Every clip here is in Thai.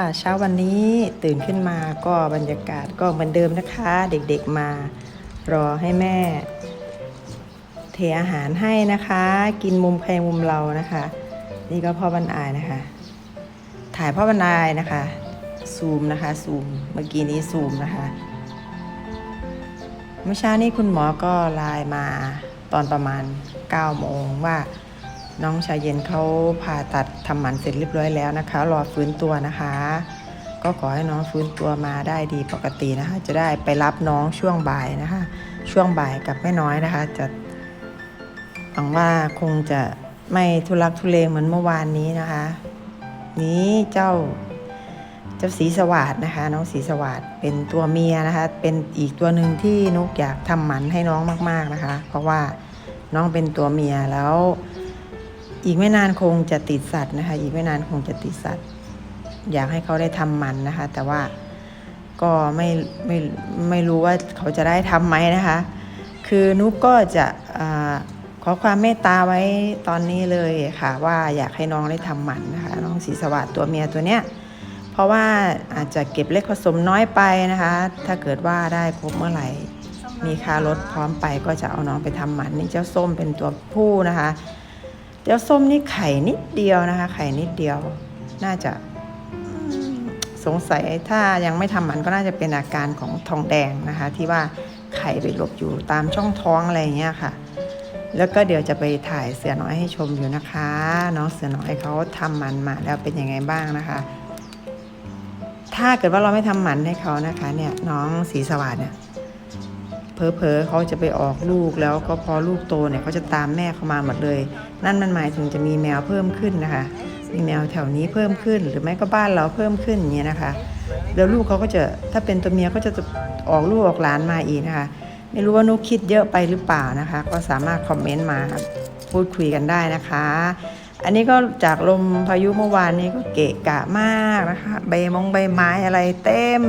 ค่ะเช้าวันนี้ตื่นขึ้นมาก็บรรยากาศก็เหมือนเดิมนะคะ เด็กๆมารอให้แม่ เทอาหารให้นะคะ กินมุมใครมุมเรานะคะ นี่ก็พ่อบรรอายนะคะ ถ่ายพ่อบรรอายนะคะ ซูมนะคะซูมเมื่อกี้นี้ซูมนะคะเมื่อเช้านี้คุณหมอก็ไลน์มาตอนประมาณ9โมงว่า น้องชายเย็นเขาผ่าตัดทำหมันเสร็จเรียบร้อยแล้วนะคะ รอฟื้นตัวนะคะ ก็ขอให้น้องฟื้นตัวมาได้ดีปกตินะคะ จะได้ไปรับน้องช่วงบ่ายนะคะ ช่วงบ่ายกับแม่น้อยนะคะ จะหวังว่าคงจะไม่ทุลักทุเลเหมือนเมื่อวานนี้นะคะ นี้เจ้าเจ้าสีสวัสดนะคะ น้องสีสวัสดเป็นตัวเมียนะคะ เป็นอีกตัวหนึ่งที่นุกอยากทำหมันให้น้องมาก ๆนะคะ เพราะว่าน้องเป็นตัวเมียแล้ว อีกไม่นานคงจะติดสัตว์นะคะ อีกไม่นานคงจะติดสัตว์ อยากให้เขาได้ทำหมันนะคะ แต่ว่าก็ไม่ไม่ไม่รู้ว่าเขาจะได้ทำไหมนะคะ คือนุกก็จะอขอความเมตตาไว้ตอนนี้เลยค่ะ ว่าอยากให้น้องได้ทำหมันนะคะ น้องสีสวัสดตัวเมียตัวเนี้ยเพราะว่าอาจจะเก็บเล็กผสมน้อยไปนะคะ ถ้าเกิดว่าได้ครบเมื่อไหร่ มีค่ารถพร้อมไปก็จะเอาน้องไปทำหมันนี่เจ้าส้มเป็นตัวผู้นะคะ เจ้าส้มนี่ไข่นิดเดียวนะคะ ไข่นิดเดียว น่าจะสงสัยถ้ายังไม่ทำหมันก็น่าจะเป็นอาการของทองแดงนะคะ ที่ว่าไข่ไปหลบอยู่ตามช่องท้องอะไรเงี้ยค่ะ แล้วก็เดี๋ยวจะไปถ่ายเสือน้อยให้ชมอยู่นะคะน้องเสือน้อยเขาทำหมันมาแล้วเป็นยังไงบ้างนะคะ ถ้าเกิดว่าเราไม่ทำหมันให้เขานะคะ เนี่ยน้องสีสวัสดเนี่ย เพอเพอๆเขาจะไปออกลูกแล้วก็พอลูกโตเนี่ยเขาจะตามแม่เขามาหมดเลย นั่นมันหมายถึงจะมีแมวเพิ่มขึ้นนะคะ มีแมวแถวนี้เพิ่มขึ้น หรือไม่ก็บ้านเราเพิ่มขึ้นอย่างเงี้ยนะคะแล้วลูกเขาก็จะถ้าเป็นตัวเมียก็จะออกลูกออกหลานมาอีกนะคะ ไม่รู้ว่านุกคิดเยอะไปหรือเปล่านะคะ ก็สามารถคอมเมนต์มาพูดคุยกันได้นะคะ อันนี้ก็จากลมพายุเมื่อวานนี้ก็เกะกะมากนะคะ ใบมงใบไม้อะไรเต็ม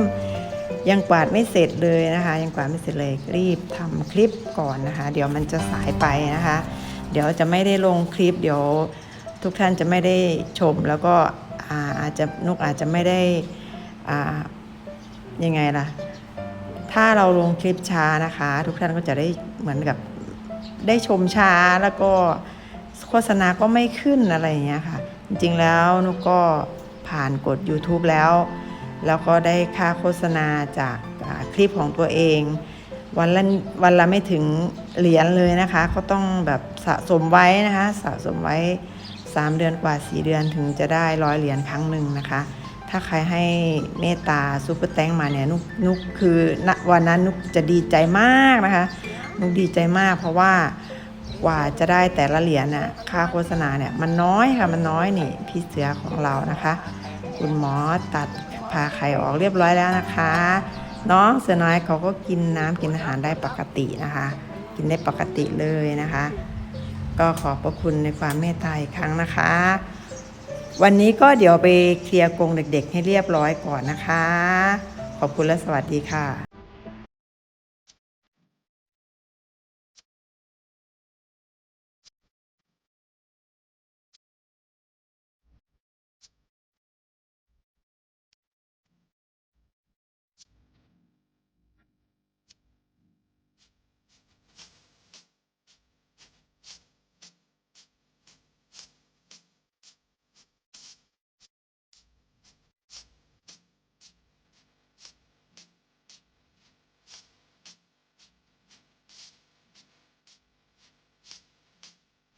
ยังกวาดไม่เสร็จเลยนะคะ ยังกวาดไม่เสร็จเลยรีบทำคลิปก่อนนะคะ เดี๋ยวมันจะสายไปนะคะ เดี๋ยวจะไม่ได้ลงคลิป เดี๋ยวทุกท่านจะไม่ได้ชม แล้วก็อาจจะนุกอาจจะไม่ได้อ่ายังไงล่ะ ถ้าเราลงคลิปช้านะคะ ทุกท่านก็จะได้เหมือนกับได้ชมช้าแล้วก็โฆษณาก็ไม่ขึ้นอะไรอย่างเงี้ยค่ะ จริงๆแล้วนุกก็ผ่านกด YouTube แล้ว แล้วก็ได้ค่าโฆษณาจากคลิปของตัวเอง วันละวันละไม่ถึงเหรียญเลยนะคะ ก็ต้องแบบสะสมไว้นะคะ สะสมไว้ 3 เดือนกว่า 4 เดือนถึงจะได้ร้อยเหรียญครั้งหนึ่งนะคะ ถ้าใครให้เมตตาซูเปอร์แตงมาเนี่ยนุกนุกคือวันนั้นนุกจะดีใจมากนะคะ นุกดีใจมากเพราะว่ากว่าจะได้แต่ละเหรียญน่ะค่าโฆษณาเนี่ยมันน้อยค่ะมันน้อยนี่พี่เสือของเรานะคะ คุณหมอตัด พาไข่ออกเรียบร้อยแล้วนะคะ น้องเสือน้อยเขาก็กินน้ำกินอาหารได้ปกตินะคะ กินได้ปกติเลยนะคะ ก็ขอบพระคุณในความเมตตาอีกครั้งนะคะ วันนี้ก็เดี๋ยวไปเคลียร์กรงเด็ก ๆ ให้เรียบร้อยก่อนนะคะ ขอบคุณและสวัสดีค่ะ